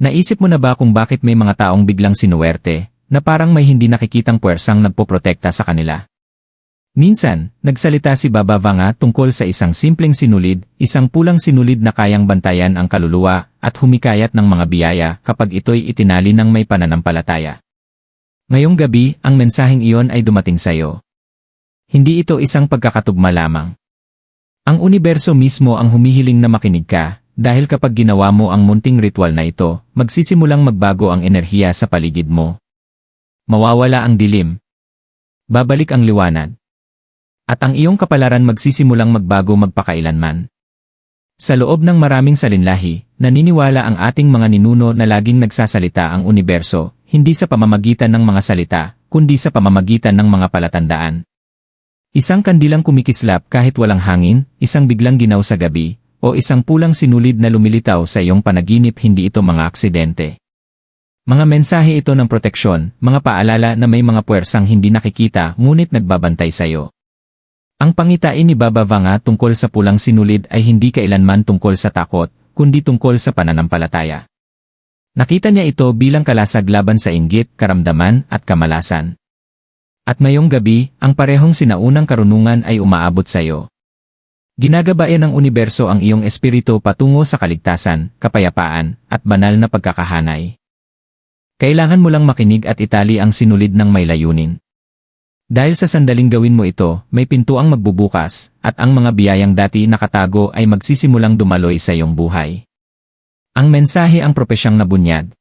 Naisip mo na ba kung bakit may mga taong biglang sinuwerte, na parang may hindi nakikitang puwersang nagpoprotekta sa kanila? Minsan, nagsalita si Baba Vanga tungkol sa isang simpleng sinulid, isang pulang sinulid na kayang bantayan ang kaluluwa at humikayat ng mga biyaya kapag ito'y itinali ng may pananampalataya. Ngayong gabi, ang mensaheng iyon ay dumating sa iyo. Hindi ito isang pagkakatugma lamang. Ang universo mismo ang humihiling na makinig ka, dahil kapag ginawa mo ang munting ritual na ito, magsisimulang magbago ang enerhiya sa paligid mo. Mawawala ang dilim. Babalik ang liwanag. At ang iyong kapalaran magsisimulang magbago magpakailanman. Sa loob ng maraming salinlahi, naniniwala ang ating mga ninuno na laging nagsasalita ang universo, hindi sa pamamagitan ng mga salita, kundi sa pamamagitan ng mga palatandaan. Isang kandilang kumikislap kahit walang hangin, isang biglang ginaw sa gabi, o isang pulang sinulid na lumilitaw sa iyong panaginip hindi ito mga aksidente. Mga mensahe ito ng proteksyon, mga paalala na may mga puwersang hindi nakikita ngunit nagbabantay sa iyo. Ang pangitain ni Baba Vanga tungkol sa pulang sinulid ay hindi kailanman tungkol sa takot, kundi tungkol sa pananampalataya. Nakita niya ito bilang kalasag laban sa inggit, karamdaman, at kamalasan. At mayong gabi, ang parehong sinaunang karunungan ay umaabot sa iyo. Ginagabayan ng universo ang iyong espiritu patungo sa kaligtasan, kapayapaan, at banal na pagkakahanay. Kailangan mo lang makinig at itali ang sinulid ng may layunin. Dahil sa sandaling gawin mo ito, may pintuang magbubukas, at ang mga biyayang dati nakatago ay magsisimulang dumaloy sa iyong buhay. Ang mensahe ang propesyang nabunyad.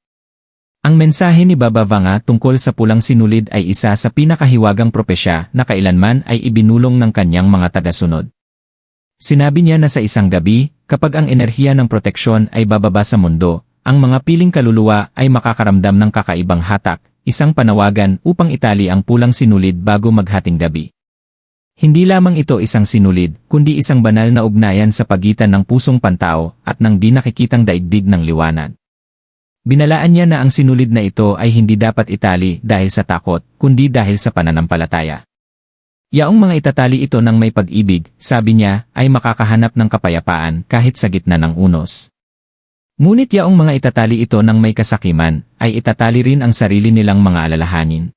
Ang mensahe ni Baba Vanga tungkol sa pulang sinulid ay isa sa pinakahiwagang propesya na kailanman ay ibinulong ng kanyang mga tagasunod. Sinabi niya na sa isang gabi, kapag ang enerhiya ng proteksyon ay bababa sa mundo, ang mga piling kaluluwa ay makakaramdam ng kakaibang hatak, isang panawagan upang itali ang pulang sinulid bago maghating gabi. Hindi lamang ito isang sinulid, kundi isang banal na ugnayan sa pagitan ng pusong pantao at ng di nakikitang daigdig ng liwanag. Binalaan niya na ang sinulid na ito ay hindi dapat itali dahil sa takot, kundi dahil sa pananampalataya. Yaong mga itatali ito ng may pag-ibig, sabi niya, ay makakahanap ng kapayapaan kahit sa gitna ng unos. Ngunit yaong mga itatali ito ng may kasakiman, ay itatali rin ang sarili nilang mga alalahanin.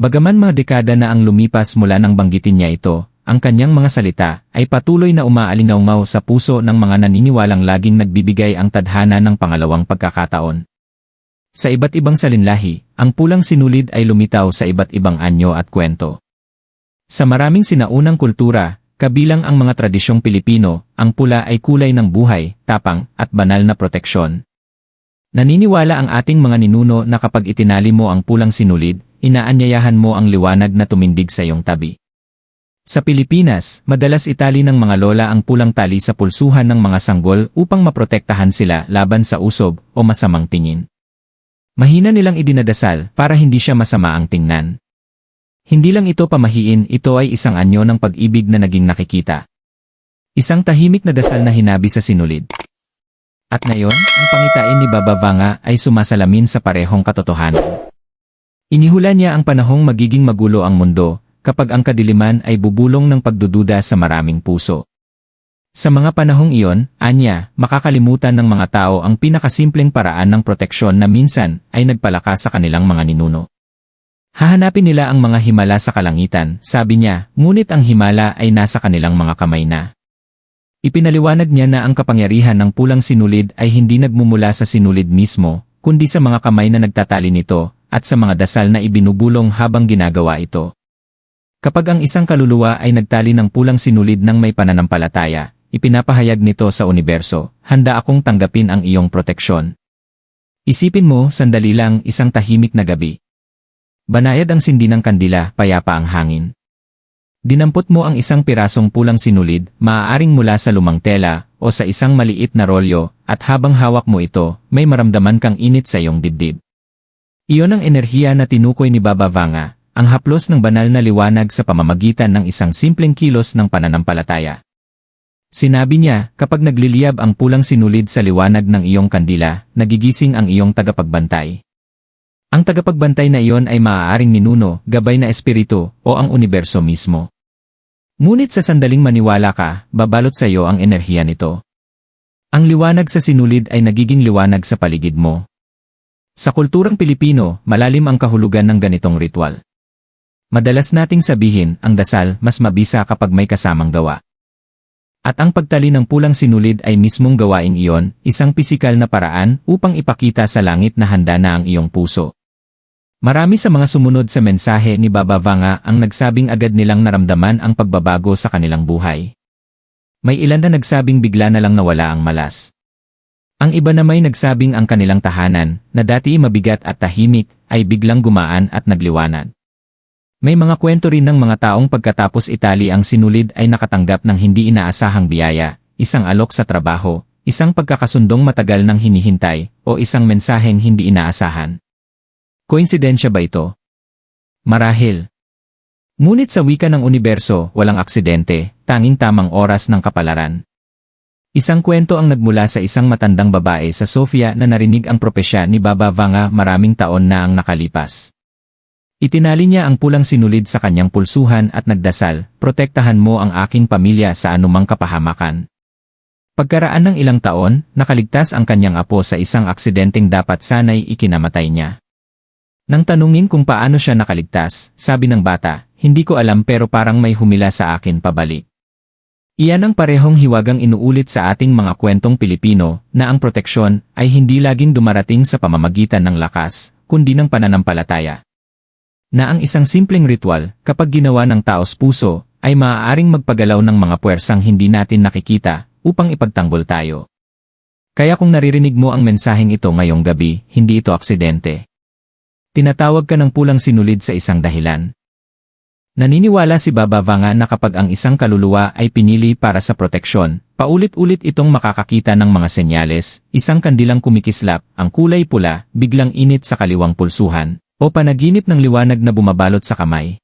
Bagaman mga dekada na ang lumipas mula nang banggitin niya ito, ang kanyang mga salita ay patuloy na umaalingaw sa puso ng mga naniniwalang laging nagbibigay ang tadhana ng pangalawang pagkakataon. Sa iba't ibang salinlahi, ang pulang sinulid ay lumitaw sa iba't ibang anyo at kwento. Sa maraming sinaunang kultura, Kabilang ang mga tradisyong Pilipino, ang pula ay kulay ng buhay, tapang, at banal na proteksyon. Naniniwala ang ating mga ninuno na kapag itinali mo ang pulang sinulid, inaanyayahan mo ang liwanag na tumindig sa iyong tabi. Sa Pilipinas, madalas itali ng mga lola ang pulang tali sa pulsuhan ng mga sanggol upang maprotektahan sila laban sa usob o masamang tingin. Mahina nilang idinadasal para hindi siya masama ang tingnan. Hindi lang ito pamahiin, ito ay isang anyo ng pag-ibig na naging nakikita. Isang tahimik na dasal na hinabi sa sinulid. At ngayon, ang pangitain ni Baba Vanga ay sumasalamin sa parehong katotohanan. Inihula niya ang panahong magiging magulo ang mundo, kapag ang kadiliman ay bubulong ng pagdududa sa maraming puso. Sa mga panahong iyon, anya, makakalimutan ng mga tao ang pinakasimpleng paraan ng proteksyon na minsan ay nagpalakas sa kanilang mga ninuno. Hahanapin nila ang mga himala sa kalangitan, sabi niya, ngunit ang himala ay nasa kanilang mga kamay na. Ipinaliwanag niya na ang kapangyarihan ng pulang sinulid ay hindi nagmumula sa sinulid mismo, kundi sa mga kamay na nagtatali nito, at sa mga dasal na ibinubulong habang ginagawa ito. Kapag ang isang kaluluwa ay nagtali ng pulang sinulid ng may pananampalataya, ipinapahayag nito sa universo, handa akong tanggapin ang iyong proteksyon. Isipin mo, sandali lang, isang tahimik na gabi, Banayad ang sindi ng kandila, payapa ang hangin. Dinampot mo ang isang pirasong pulang sinulid, maaaring mula sa lumang tela, o sa isang maliit na rolyo, at habang hawak mo ito, may maramdaman kang init sa iyong dibdib. Iyon ang enerhiya na tinukoy ni Baba Vanga, ang haplos ng banal na liwanag sa pamamagitan ng isang simpleng kilos ng pananampalataya. Sinabi niya, kapag nagliliyab ang pulang sinulid sa liwanag ng iyong kandila, nagigising ang iyong tagapagbantay. Ang tagapagbantay na iyon ay maaaring ninuno, gabay na espiritu, o ang universo mismo. Ngunit sa sandaling maniwala ka, babalot sa iyo ang enerhiya nito. Ang liwanag sa sinulid ay nagiging liwanag sa paligid mo. Sa kulturang Pilipino, malalim ang kahulugan ng ganitong ritual. Madalas nating sabihin, ang dasal mas mabisa kapag may kasamang gawa. At ang pagtali ng pulang sinulid ay mismong gawain iyon, isang pisikal na paraan upang ipakita sa langit na handa na ang iyong puso. Marami sa mga sumunod sa mensahe ni Baba Vanga ang nagsabing agad nilang naramdaman ang pagbabago sa kanilang buhay. May ilan na nagsabing bigla na lang nawala ang malas. Ang iba na may nagsabing ang kanilang tahanan, na dati mabigat at tahimik, ay biglang gumaan at nagliwanag. May mga kwento rin ng mga taong pagkatapos itali ang sinulid ay nakatanggap ng hindi inaasahang biyaya, isang alok sa trabaho, isang pagkakasundong matagal nang hinihintay, o isang mensaheng hindi inaasahan. Koinsidensya ba ito? Marahil. Ngunit sa wika ng universo, walang aksidente, tanging tamang oras ng kapalaran. Isang kwento ang nagmula sa isang matandang babae sa Sofia na narinig ang propesya ni Baba Vanga maraming taon na ang nakalipas. Itinali niya ang pulang sinulid sa kanyang pulsuhan at nagdasal, protektahan mo ang aking pamilya sa anumang kapahamakan. Pagkaraan ng ilang taon, nakaligtas ang kanyang apo sa isang aksidenteng dapat sanay ikinamatay niya. Nang tanungin kung paano siya nakaligtas, sabi ng bata, hindi ko alam pero parang may humila sa akin pabalik. Iyan ang parehong hiwagang inuulit sa ating mga kwentong Pilipino na ang proteksyon ay hindi laging dumarating sa pamamagitan ng lakas, kundi ng pananampalataya na ang isang simpleng ritual, kapag ginawa ng taos puso, ay maaaring magpagalaw ng mga puwersang hindi natin nakikita upang ipagtanggol tayo. Kaya kung naririnig mo ang mensaheng ito ngayong gabi, hindi ito aksidente. Tinatawag ka ng pulang sinulid sa isang dahilan. Naniniwala si Baba Vanga na kapag ang isang kaluluwa ay pinili para sa proteksyon, paulit-ulit itong makakakita ng mga senyales, isang kandilang kumikislap, ang kulay pula, biglang init sa kaliwang pulsuhan, o panaginip ng liwanag na bumabalot sa kamay.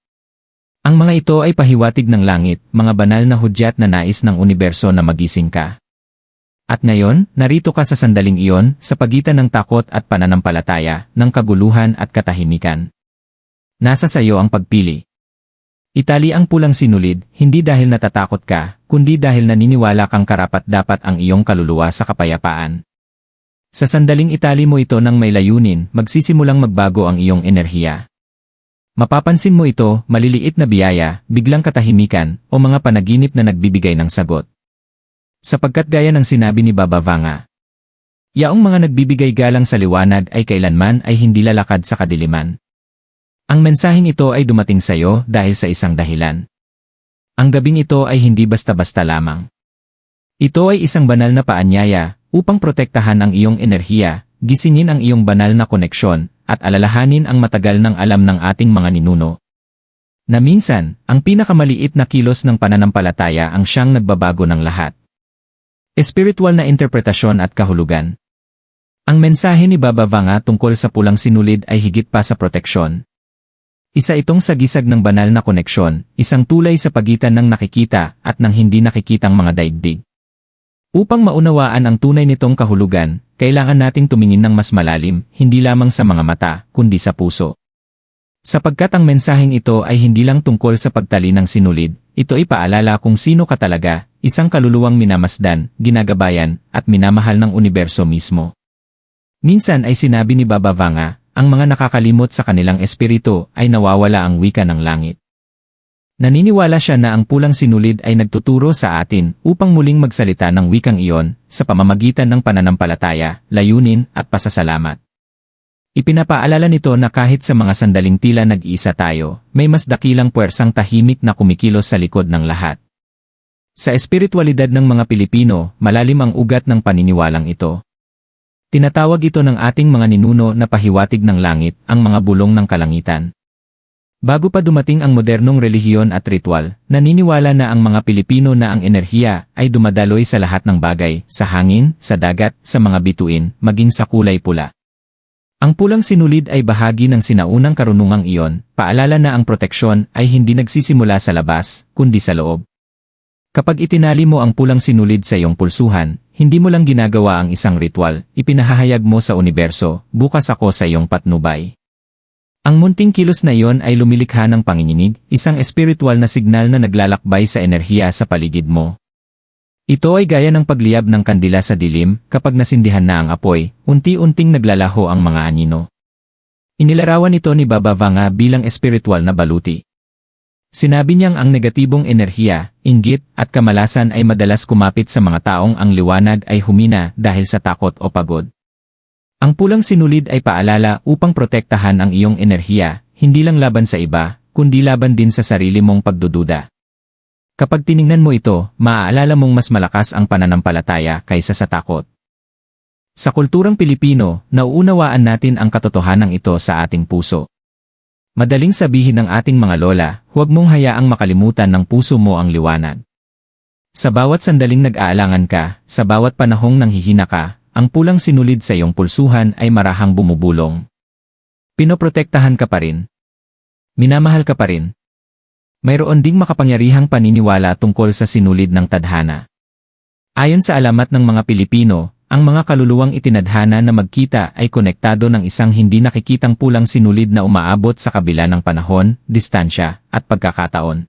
Ang mga ito ay pahiwatig ng langit, mga banal na hudyat na nais ng universo na magising ka. At ngayon, narito ka sa sandaling iyon, sa pagitan ng takot at pananampalataya, ng kaguluhan at katahimikan. Nasa sayo ang pagpili. Itali ang pulang sinulid, hindi dahil natatakot ka, kundi dahil naniniwala kang karapat-dapat ang iyong kaluluwa sa kapayapaan. Sa sandaling itali mo ito ng may layunin, magsisimulang magbago ang iyong enerhiya. Mapapansin mo ito, maliliit na biyaya, biglang katahimikan, o mga panaginip na nagbibigay ng sagot. Sapagkat gaya ng sinabi ni Baba Vanga, Yaong mga nagbibigay galang sa liwanag ay kailanman ay hindi lalakad sa kadiliman. Ang mensaheng ito ay dumating sa iyo dahil sa isang dahilan. Ang gabing ito ay hindi basta-basta lamang. Ito ay isang banal na paanyaya, upang protektahan ang iyong enerhiya, gisingin ang iyong banal na koneksyon, at alalahanin ang matagal ng alam ng ating mga ninuno. Na minsan, ang pinakamaliit na kilos ng pananampalataya ang siyang nagbabago ng lahat. Espiritual na interpretasyon at kahulugan. Ang mensahe ni Baba Vanga tungkol sa pulang sinulid ay higit pa sa proteksyon. Isa itong sagisag ng banal na koneksyon, isang tulay sa pagitan ng nakikita at ng hindi nakikitang mga daigdig. Upang maunawaan ang tunay nitong kahulugan, kailangan nating tumingin ng mas malalim, hindi lamang sa mga mata, kundi sa puso. Sapagkat ang mensaheng ito ay hindi lang tungkol sa pagtali ng sinulid, ito ay paalala kung sino ka talaga, isang kaluluwang minamasdan, ginagabayan, at minamahal ng universo mismo. Minsan ay sinabi ni Baba Vanga, ang mga nakakalimot sa kanilang espiritu ay nawawala ang wika ng langit. Naniniwala siya na ang pulang sinulid ay nagtuturo sa atin upang muling magsalita ng wikang iyon sa pamamagitan ng pananampalataya, layunin at pasasalamat. Ipinapaalala nito na kahit sa mga sandaling tila nag-iisa tayo, may mas dakilang puwersang tahimik na kumikilos sa likod ng lahat. Sa espiritualidad ng mga Pilipino, malalim ang ugat ng paniniwalang ito. Tinatawag ito ng ating mga ninuno na pahiwatig ng langit, ang mga bulong ng kalangitan. Bago pa dumating ang modernong relihiyon at ritual, naniniwala na ang mga Pilipino na ang enerhiya ay dumadaloy sa lahat ng bagay, sa hangin, sa dagat, sa mga bituin, maging sa kulay pula. Ang pulang sinulid ay bahagi ng sinaunang karunungang iyon, paalala na ang proteksyon ay hindi nagsisimula sa labas, kundi sa loob. Kapag itinali mo ang pulang sinulid sa iyong pulsuhan, hindi mo lang ginagawa ang isang ritual, ipinahahayag mo sa universo, bukas ako sa iyong patnubay. Ang munting kilos na iyon ay lumilikha ng panginginig, isang espiritual na signal na naglalakbay sa enerhiya sa paligid mo. Ito ay gaya ng pagliyab ng kandila sa dilim kapag nasindihan na ang apoy, unti-unting naglalaho ang mga anino. Inilarawan ito ni Baba Vanga bilang espiritual na baluti. Sinabi niyang ang negatibong enerhiya, inggit, at kamalasan ay madalas kumapit sa mga taong ang liwanag ay humina dahil sa takot o pagod. Ang pulang sinulid ay paalala upang protektahan ang iyong enerhiya, hindi lang laban sa iba, kundi laban din sa sarili mong pagdududa. Kapag tiningnan mo ito, maaalala mong mas malakas ang pananampalataya kaysa sa takot. Sa kulturang Pilipino, nauunawaan natin ang katotohanan ito sa ating puso. Madaling sabihin ng ating mga lola, huwag mong hayaang makalimutan ng puso mo ang liwanag. Sa bawat sandaling nag-aalangan ka, sa bawat panahong nanghihina ka, ang pulang sinulid sa iyong pulsuhan ay marahang bumubulong. Pinoprotektahan ka pa rin. Minamahal ka pa rin. Mayroon ding makapangyarihang paniniwala tungkol sa sinulid ng tadhana. Ayon sa alamat ng mga Pilipino, ang mga kaluluwang itinadhana na magkita ay konektado ng isang hindi nakikitang pulang sinulid na umaabot sa kabila ng panahon, distansya, at pagkakataon.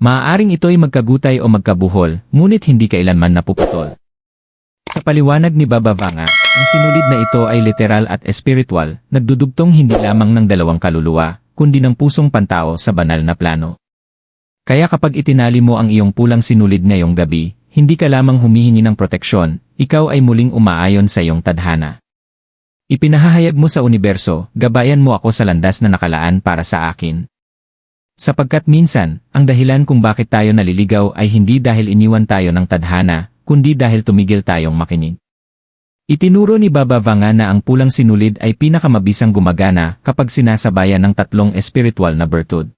Maaaring ito'y magkagutay o magkabuhol, ngunit hindi kailanman napuputol. Sa paliwanag ni Baba Vanga, ang sinulid na ito ay literal at espiritual, nagdudugtong hindi lamang ng dalawang kaluluwa, kundi ng pusong pantao sa banal na plano. Kaya kapag itinali mo ang iyong pulang sinulid ngayong gabi, hindi ka lamang humihingi ng proteksyon, ikaw ay muling umaayon sa iyong tadhana. Ipinahahayag mo sa universo, gabayan mo ako sa landas na nakalaan para sa akin. Sapagkat minsan, ang dahilan kung bakit tayo naliligaw ay hindi dahil iniwan tayo ng tadhana, kundi dahil tumigil tayong makinig. Itinuro ni Baba Vanga na ang pulang sinulid ay pinakamabisang gumagana kapag sinasabayan ng tatlong espiritual na bertud.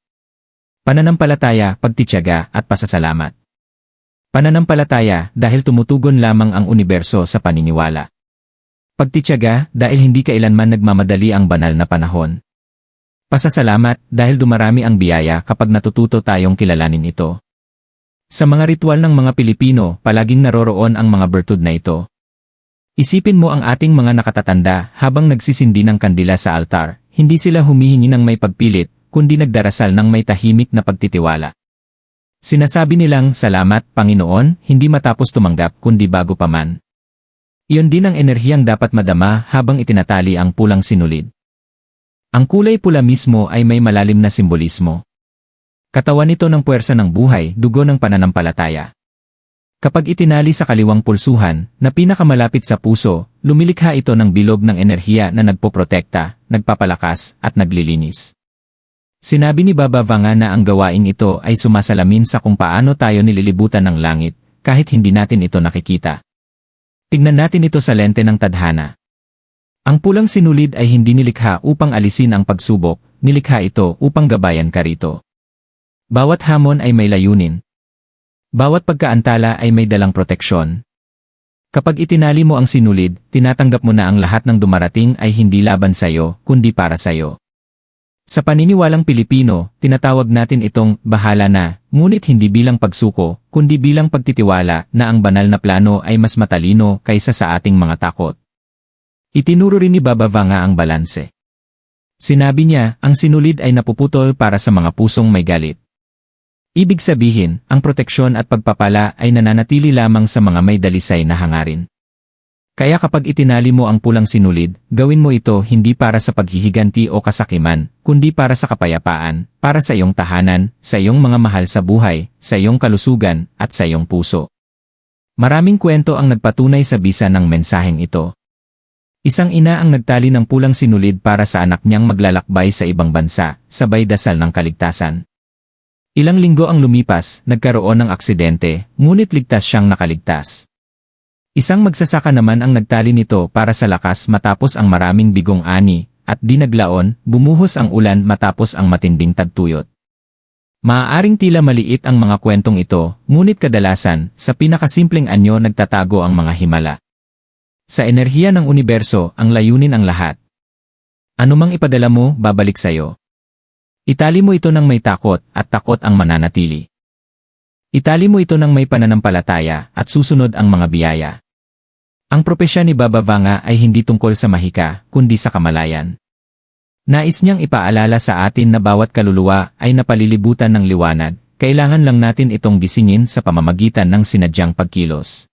Pananampalataya, pagtityaga, at pasasalamat. Pananampalataya dahil tumutugon lamang ang universo sa paniniwala. Pagtityaga dahil hindi kailanman nagmamadali ang banal na panahon. Pasasalamat dahil dumarami ang biyaya kapag natututo tayong kilalanin ito. Sa mga ritual ng mga Pilipino, palaging naroroon ang mga bertud na ito. Isipin mo ang ating mga nakatatanda habang nagsisindi ng kandila sa altar, hindi sila humihingi ng may pagpilit, kundi nagdarasal ng may tahimik na pagtitiwala. Sinasabi nilang, salamat, Panginoon, hindi matapos tumanggap kundi bago pa man. Iyon din ang enerhiyang dapat madama habang itinatali ang pulang sinulid. Ang kulay pula mismo ay may malalim na simbolismo. Katawan nito ng puwersa ng buhay, dugo ng pananampalataya. Kapag itinali sa kaliwang pulsuhan, na pinakamalapit sa puso, lumilikha ito ng bilog ng enerhiya na nagpoprotekta, nagpapalakas, at naglilinis. Sinabi ni Baba Vanga na ang gawain ito ay sumasalamin sa kung paano tayo nililibutan ng langit, kahit hindi natin ito nakikita. Tignan natin ito sa lente ng tadhana. Ang pulang sinulid ay hindi nilikha upang alisin ang pagsubok, nilikha ito upang gabayan ka rito. Bawat hamon ay may layunin. Bawat pagkaantala ay may dalang proteksyon. Kapag itinali mo ang sinulid, tinatanggap mo na ang lahat ng dumarating ay hindi laban sayo, kundi para sayo. Sa paniniwalang Pilipino, tinatawag natin itong bahala na, ngunit hindi bilang pagsuko, kundi bilang pagtitiwala na ang banal na plano ay mas matalino kaysa sa ating mga takot. Itinuro rin ni Baba Vanga ang balanse. Sinabi niya, ang sinulid ay napuputol para sa mga pusong may galit. Ibig sabihin, ang proteksyon at pagpapala ay nananatili lamang sa mga may dalisay na hangarin. Kaya kapag itinali mo ang pulang sinulid, gawin mo ito hindi para sa paghihiganti o kasakiman, kundi para sa kapayapaan, para sa iyong tahanan, sa iyong mga mahal sa buhay, sa iyong kalusugan, at sa iyong puso. Maraming kwento ang nagpatunay sa bisa ng mensaheng ito. Isang ina ang nagtali ng pulang sinulid para sa anak niyang maglalakbay sa ibang bansa, sabay dasal ng kaligtasan. Ilang linggo ang lumipas, nagkaroon ng aksidente, ngunit ligtas siyang nakaligtas. Isang magsasaka naman ang nagtali nito para sa lakas matapos ang maraming bigong ani, at di naglaon, bumuhos ang ulan matapos ang matinding tagtuyot. Maaaring tila maliit ang mga kwentong ito, ngunit kadalasan, sa pinakasimpleng anyo nagtatago ang mga himala. Sa enerhiya ng universo, ang layunin ang lahat. Anumang ipadala mo, babalik sa'yo. Itali mo ito ng may takot, at takot ang mananatili. Itali mo ito ng may pananampalataya, at susunod ang mga biyaya. Ang propesya ni Baba Vanga ay hindi tungkol sa mahika, kundi sa kamalayan. Nais niyang ipaalala sa atin na bawat kaluluwa ay napalilibutan ng liwanag, kailangan lang natin itong gisingin sa pamamagitan ng sinadyang pagkilos.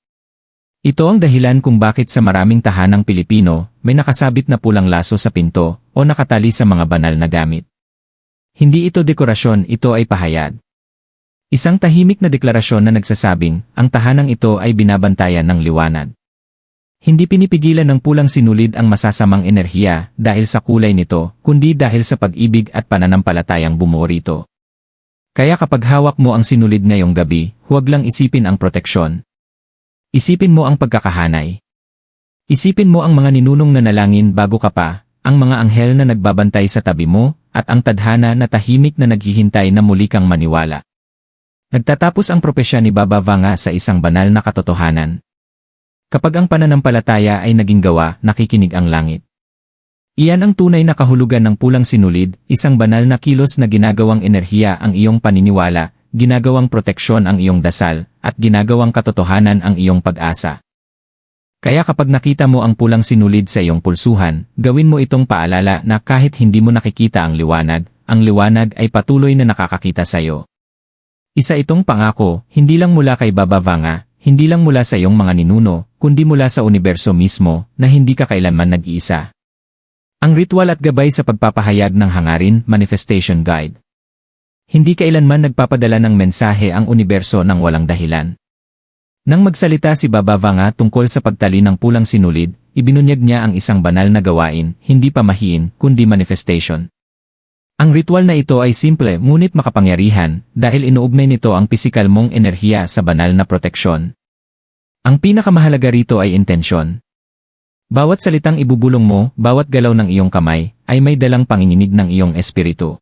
Ito ang dahilan kung bakit sa maraming tahanang Pilipino, may nakasabit na pulang laso sa pinto o nakatali sa mga banal na gamit. Hindi ito dekorasyon, ito ay pahayag. Isang tahimik na deklarasyon na nagsasabing, ang tahanang ito ay binabantayan ng liwanag. Hindi pinipigilan ng pulang sinulid ang masasamang enerhiya dahil sa kulay nito, kundi dahil sa pag-ibig at pananampalatayang bumuo rito. Kaya kapag hawak mo ang sinulid ngayong gabi, huwag lang isipin ang proteksyon. Isipin mo ang pagkakahanay. Isipin mo ang mga ninunong nanalangin bago ka pa, ang mga anghel na nagbabantay sa tabi mo, at ang tadhana na tahimik na naghihintay na muli kang maniwala. Nagtatapos ang propesya ni Baba Vanga sa isang banal na katotohanan. Kapag ang pananampalataya ay naging gawa, nakikinig ang langit. Iyan ang tunay na kahulugan ng pulang sinulid, isang banal na kilos na ginagawang enerhiya ang iyong paniniwala, ginagawang proteksyon ang iyong dasal, at ginagawang katotohanan ang iyong pag-asa. Kaya kapag nakita mo ang pulang sinulid sa iyong pulsuhan, gawin mo itong paalala na kahit hindi mo nakikita ang liwanag, ang liwanag ay patuloy na nakakakita sa iyo. Isa itong pangako, hindi lang mula kay Baba Vanga, hindi lang mula sa iyong mga ninuno, kundi mula sa universo mismo, na hindi ka kailanman nag-iisa. Ang ritual at gabay sa pagpapahayag ng hangarin, Manifestation Guide. Hindi kailanman nagpapadala ng mensahe ang universo ng walang dahilan. Nang magsalita si Baba Vanga tungkol sa pagtali ng pulang sinulid, ibinunyag niya ang isang banal na gawain, hindi pamahiin, kundi manifestation. Ang ritual na ito ay simple ngunit makapangyarihan dahil inuugnay nito ang pisikal mong enerhiya sa banal na proteksyon. Ang pinakamahalaga rito ay intensyon. Bawat salitang ibubulong mo, bawat galaw ng iyong kamay, ay may dalang panginginig ng iyong espiritu.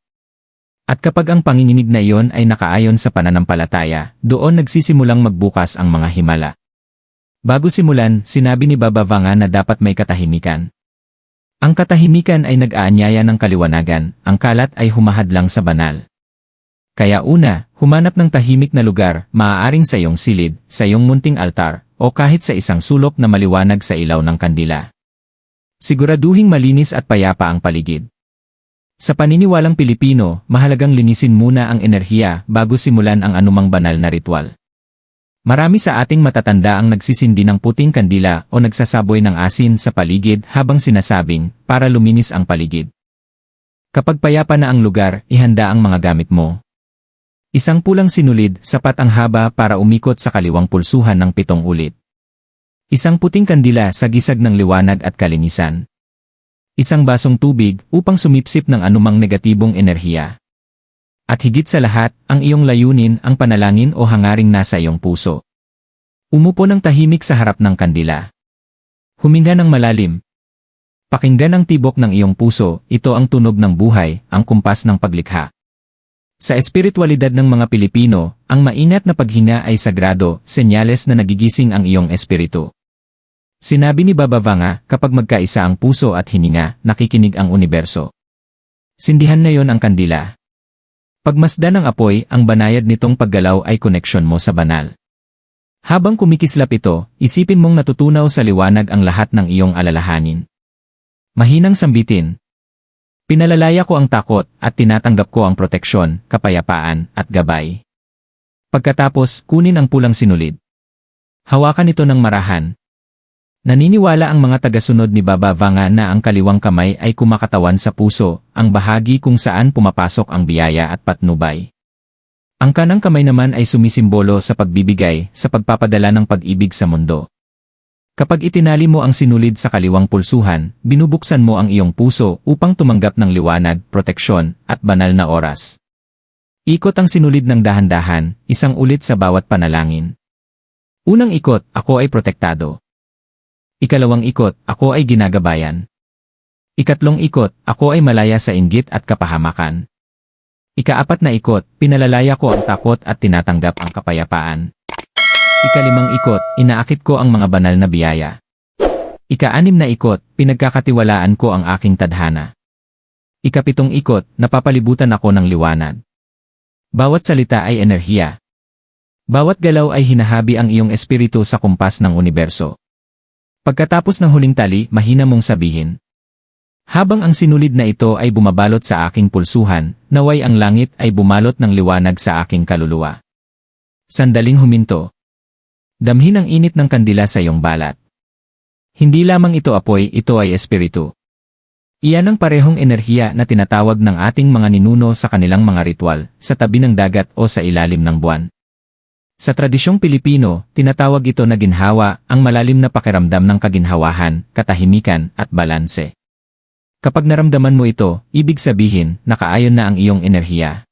At kapag ang panginginig na iyon ay nakaayon sa pananampalataya, doon nagsisimulang magbukas ang mga himala. Bago simulan, sinabi ni Baba Vanga na dapat may katahimikan. Ang katahimikan ay nag-aanyaya ng kaliwanagan, ang kalat ay humahadlang sa banal. Kaya una, humanap ng tahimik na lugar, maaaring sa iyong silid, sa iyong munting altar, o kahit sa isang sulok na maliwanag sa ilaw ng kandila. Siguraduhing malinis at payapa ang paligid. Sa paniniwalang Pilipino, mahalagang linisin muna ang enerhiya bago simulan ang anumang banal na ritual. Marami sa ating matatanda ang nagsisindi ng puting kandila o nagsasaboy ng asin sa paligid habang sinasabing, para luminis ang paligid. Kapag payapa na ang lugar, ihanda ang mga gamit mo. Isang pulang sinulid, sapat ang haba para umikot sa kaliwang pulsuhan ng pitong ulit. Isang puting kandila sa gisag ng liwanag at kalinisan. Isang basong tubig upang sumipsip ng anumang negatibong enerhiya. At higit sa lahat, ang iyong layunin ang panalangin o hangaring nasa iyong puso. Umupo ng tahimik sa harap ng kandila. Huminga ng malalim. Pakinggan ang tibok ng iyong puso, ito ang tunog ng buhay, ang kumpas ng paglikha. Sa espiritualidad ng mga Pilipino, ang maingat na paghinga ay sagrado, senyales na nagigising ang iyong espiritu. Sinabi ni Baba Vanga, kapag magkaisa ang puso at hininga, nakikinig ang universo. Sindihan na yon ang kandila. Pagmasdan ng apoy, ang banayad nitong paggalaw ay koneksyon mo sa banal. Habang kumikislap ito, isipin mong natutunaw sa liwanag ang lahat ng iyong alalahanin. Mahinang sambitin. Pinalalaya ko ang takot at tinatanggap ko ang proteksyon, kapayapaan, at gabay. Pagkatapos, kunin ang pulang sinulid. Hawakan ito ng marahan. Naniniwala ang mga tagasunod ni Baba Vanga na ang kaliwang kamay ay kumakatawan sa puso, ang bahagi kung saan pumapasok ang biyaya at patnubay. Ang kanang kamay naman ay sumisimbolo sa pagbibigay, sa pagpapadala ng pag-ibig sa mundo. Kapag itinali mo ang sinulid sa kaliwang pulsuhan, binubuksan mo ang iyong puso upang tumanggap ng liwanag, proteksyon, at banal na oras. Ikot ang sinulid ng dahan-dahan, isang ulit sa bawat panalangin. Unang ikot, ako ay protektado. Ikalawang ikot, ako ay ginagabayan. Ikatlong ikot, ako ay malaya sa inggit at kapahamakan. Ikaapat na ikot, pinalalaya ko ang takot at tinatanggap ang kapayapaan. Ikalimang ikot, inaakit ko ang mga banal na biyaya. Ikaanim na ikot, pinagkakatiwalaan ko ang aking tadhana. Ikapitong ikot, napapalibutan ako ng liwanag. Bawat salita ay enerhiya. Bawat galaw ay hinahabi ang iyong espiritu sa kumpas ng universo. Pagkatapos ng huling tali, mahina mong sabihin. Habang ang sinulid na ito ay bumabalot sa aking pulsuhan, naway ang langit ay bumalot ng liwanag sa aking kaluluwa. Sandaling huminto. Damhin ang init ng kandila sa iyong balat. Hindi lamang ito apoy, ito ay espiritu. Iyan ang parehong enerhiya na tinatawag ng ating mga ninuno sa kanilang mga ritual, sa tabi ng dagat o sa ilalim ng buwan. Sa tradisyong Pilipino, tinatawag ito na ginhawa, ang malalim na pakiramdam ng kaginhawahan, katahimikan, at balanse. Kapag naramdaman mo ito, ibig sabihin, nakaayon na ang iyong enerhiya.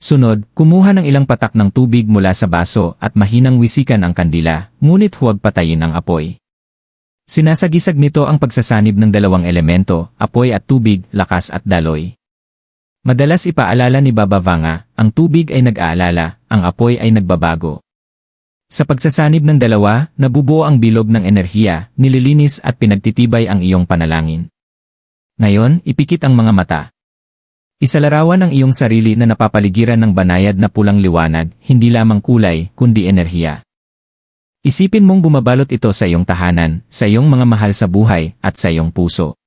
Sunod, kumuha ng ilang patak ng tubig mula sa baso at mahinang wisikan ang kandila, ngunit huwag patayin ang apoy. Sinasagisag nito ang pagsasanib ng dalawang elemento, apoy at tubig, lakas at daloy. Madalas ipaalala ni Baba Vanga, ang tubig ay nag-aalala, ang apoy ay nagbabago. Sa pagsasanib ng dalawa, nabubuo ang bilog ng enerhiya, nililinis at pinagtitibay ang iyong panalangin. Ngayon, ipikit ang mga mata. Isalarawan ang iyong sarili na napapaligiran ng banayad na pulang liwanag, hindi lamang kulay, kundi enerhiya. Isipin mong bumabalot ito sa iyong tahanan, sa iyong mga mahal sa buhay, at sa iyong puso.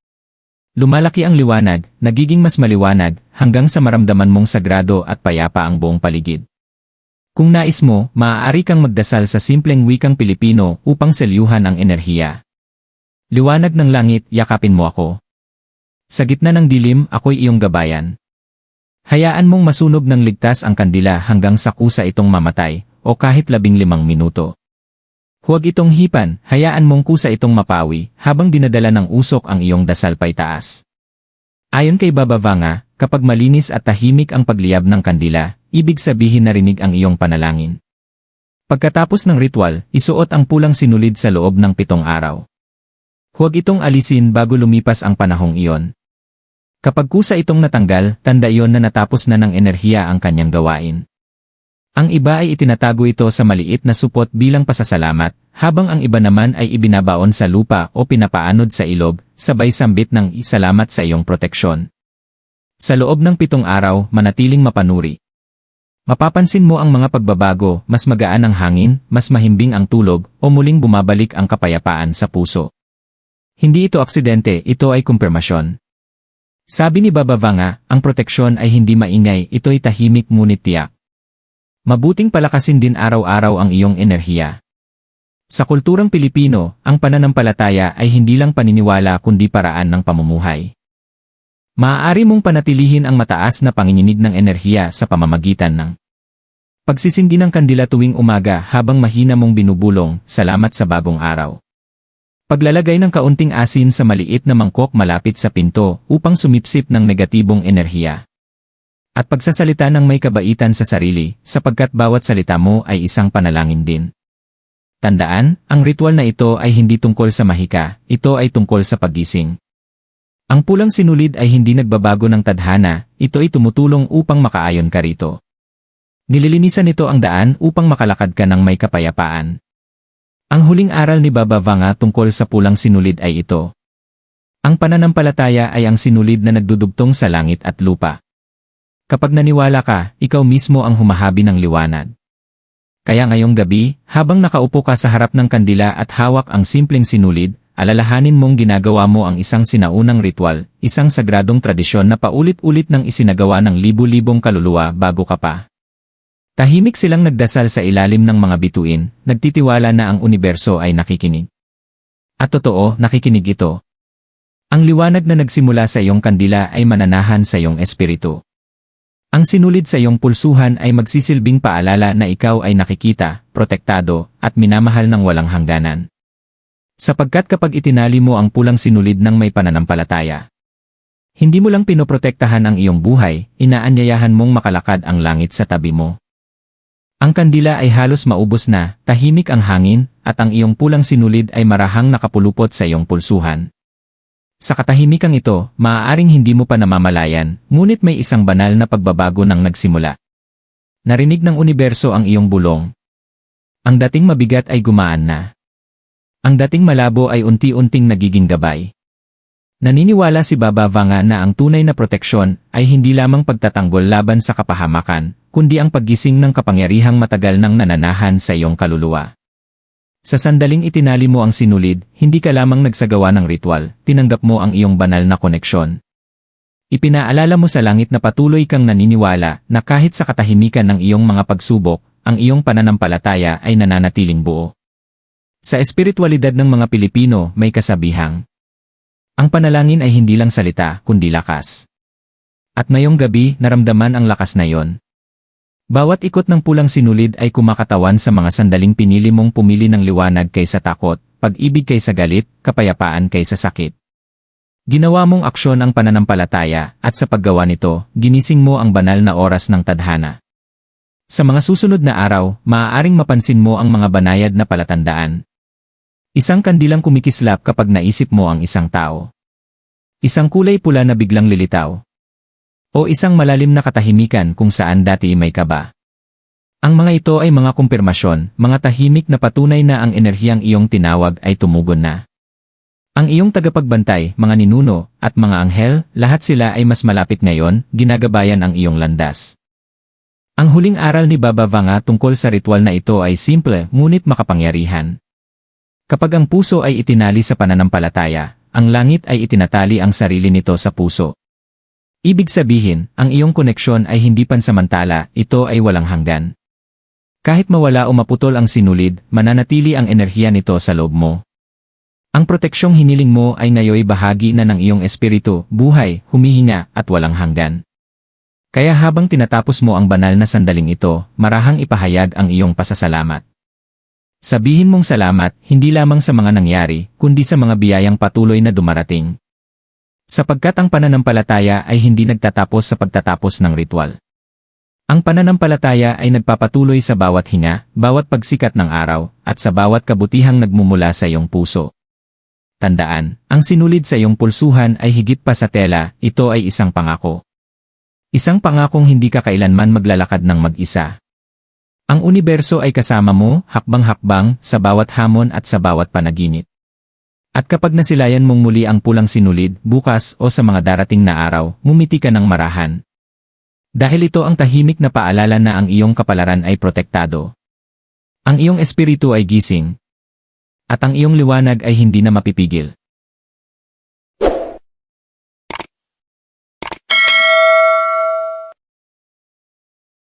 Lumalaki ang liwanag, nagiging mas maliwanag, hanggang sa maramdaman mong sagrado at payapa ang buong paligid. Kung nais mo, maaari kang magdasal sa simpleng wikang Pilipino upang selyuhan ang enerhiya. Liwanag ng langit, yakapin mo ako. Sa gitna ng dilim, ako'y iyong gabayan. Hayaan mong masunog ng ligtas ang kandila hanggang sa kusa itong mamatay, o kahit labing limang minuto. Huwag itong hipan, hayaan mong kusa itong mapawi, habang dinadala ng usok ang iyong dasal pay taas. Ayon kay Baba Vanga, kapag malinis at tahimik ang pagliyab ng kandila, ibig sabihin narinig ang iyong panalangin. Pagkatapos ng ritual, isuot ang pulang sinulid sa loob ng pitong araw. Huwag itong alisin bago lumipas ang panahong iyon. Kapag kusa itong natanggal, tanda iyon na natapos na ng enerhiya ang kanyang gawain. Ang iba ay itinatago ito sa maliit na supot bilang pasasalamat, habang ang iba naman ay ibinabaon sa lupa o pinapaanod sa ilog, sabay sambit ng isalamat sa iyong proteksyon. Sa loob ng pitong araw, manatiling mapanuri. Mapapansin mo ang mga pagbabago, mas magaan ang hangin, mas mahimbing ang tulog, o muling bumabalik ang kapayapaan sa puso. Hindi ito aksidente, ito ay kumpirmasyon. Sabi ni Baba Vanga, ang proteksyon ay hindi maingay, ito'y tahimik ngunit tiyak. Mabuting palakasin din araw-araw ang iyong enerhiya. Sa kulturang Pilipino, ang pananampalataya ay hindi lang paniniwala kundi paraan ng pamumuhay. Maaari mong panatilihin ang mataas na panginginig ng enerhiya sa pamamagitan ng pagsisindi ng kandila tuwing umaga habang mahina mong binubulong, salamat sa bagong araw. Paglalagay ng kaunting asin sa maliit na mangkok malapit sa pinto upang sumipsip ng negatibong enerhiya. At pagsasalita ng may kabaitan sa sarili, sapagkat bawat salita mo ay isang panalangin din. Tandaan, ang ritual na ito ay hindi tungkol sa mahika, ito ay tungkol sa pagising. Ang pulang sinulid ay hindi nagbabago ng tadhana, ito ay tumutulong upang makaayon ka rito. Nililinisan nito ang daan upang makalakad ka ng may kapayapaan. Ang huling aral ni Baba Vanga tungkol sa pulang sinulid ay ito. Ang pananampalataya ay ang sinulid na nagdudugtong sa langit at lupa. Kapag naniwala ka, ikaw mismo ang humahabi ng liwanag. Kaya ngayong gabi, habang nakaupo ka sa harap ng kandila at hawak ang simpleng sinulid, alalahanin mong ginagawa mo ang isang sinaunang ritual, isang sagradong tradisyon na paulit-ulit ng isinagawa ng libu-libong kaluluwa bago ka pa. Tahimik silang nagdasal sa ilalim ng mga bituin, nagtitiwala na ang universo ay nakikinig. At totoo, nakikinig ito. Ang liwanag na nagsimula sa iyong kandila ay mananahan sa iyong espiritu. Ang sinulid sa iyong pulsuhan ay magsisilbing paalala na ikaw ay nakikita, protektado, at minamahal ng walang hangganan. Sapagkat kapag itinali mo ang pulang sinulid ng may pananampalataya, hindi mo lang pinoprotektahan ang iyong buhay, inaanyayahan mong makalakad ang langit sa tabi mo. Ang kandila ay halos maubos na, tahimik ang hangin, at ang iyong pulang sinulid ay marahang nakapulupot sa iyong pulsuhan. Sa katahimikang ito, maaaring hindi mo pa namamalayan, ngunit may isang banal na pagbabago nang nagsimula. Narinig ng universo ang iyong bulong. Ang dating mabigat ay gumaan na. Ang dating malabo ay unti-unting nagiging gabay. Naniniwala si Baba Vanga na ang tunay na proteksyon ay hindi lamang pagtatanggol laban sa kapahamakan, kundi ang paggising ng kapangyarihang matagal nang nananahan sa iyong kaluluwa. Sa sandaling itinali mo ang sinulid, hindi ka lamang nagsagawa ng ritual, tinanggap mo ang iyong banal na koneksyon. Ipinaalala mo sa langit na patuloy kang naniniwala na kahit sa katahimikan ng iyong mga pagsubok, ang iyong pananampalataya ay nananatiling buo. Sa espiritualidad ng mga Pilipino may kasabihang, ang panalangin ay hindi lang salita, kundi lakas. At ngayong gabi, naramdaman ang lakas na yon. Bawat ikot ng pulang sinulid ay kumakatawan sa mga sandaling pinili mong pumili ng liwanag kaysa takot, pag-ibig kaysa galit, kapayapaan kaysa sakit. Ginawa mong aksyon ang pananampalataya at sa paggawa nito, ginising mo ang banal na oras ng tadhana. Sa mga susunod na araw, maaaring mapansin mo ang mga banayad na palatandaan. Isang kandilang kumikislap kapag naisip mo ang isang tao. Isang kulay pula na biglang lilitaw. O isang malalim na katahimikan kung saan dati may kaba. Ang mga ito ay mga kumpirmasyon, mga tahimik na patunay na ang enerhiyang iyong tinawag ay tumugon na. Ang iyong tagapagbantay, mga ninuno, at mga anghel, lahat sila ay mas malapit ngayon, ginagabayan ang iyong landas. Ang huling aral ni Baba Vanga tungkol sa ritual na ito ay simple ngunit makapangyarihan. Kapag ang puso ay itinali sa pananampalataya, ang langit ay itinatali ang sarili nito sa puso. Ibig sabihin, ang iyong koneksyon ay hindi pansamantala, ito ay walang hanggan. Kahit mawala o maputol ang sinulid, mananatili ang enerhiya nito sa loob mo. Ang proteksyong hiniling mo ay ngayoy bahagi na ng iyong espiritu, buhay, humihinga, at walang hanggan. Kaya habang tinatapos mo ang banal na sandaling ito, marahang ipahayag ang iyong pasasalamat. Sabihin mong salamat, hindi lamang sa mga nangyari, kundi sa mga biyayang patuloy na dumarating. Sapagkat ang pananampalataya ay hindi nagtatapos sa pagtatapos ng ritual. Ang pananampalataya ay nagpapatuloy sa bawat hinga, bawat pagsikat ng araw, at sa bawat kabutihang nagmumula sa iyong puso. Tandaan, ang sinulid sa iyong pulsuhan ay higit pa sa tela, ito ay isang pangako. Isang pangakong hindi ka kailanman maglalakad ng mag-isa. Ang universo ay kasama mo, hakbang-hakbang, sa bawat hamon at sa bawat panaginip. At kapag nasilayan mong muli ang pulang sinulid, bukas o sa mga darating na araw, mumiti ka ng marahan. Dahil ito ang tahimik na paalala na ang iyong kapalaran ay protektado. Ang iyong espiritu ay gising. At ang iyong liwanag ay hindi na mapipigil.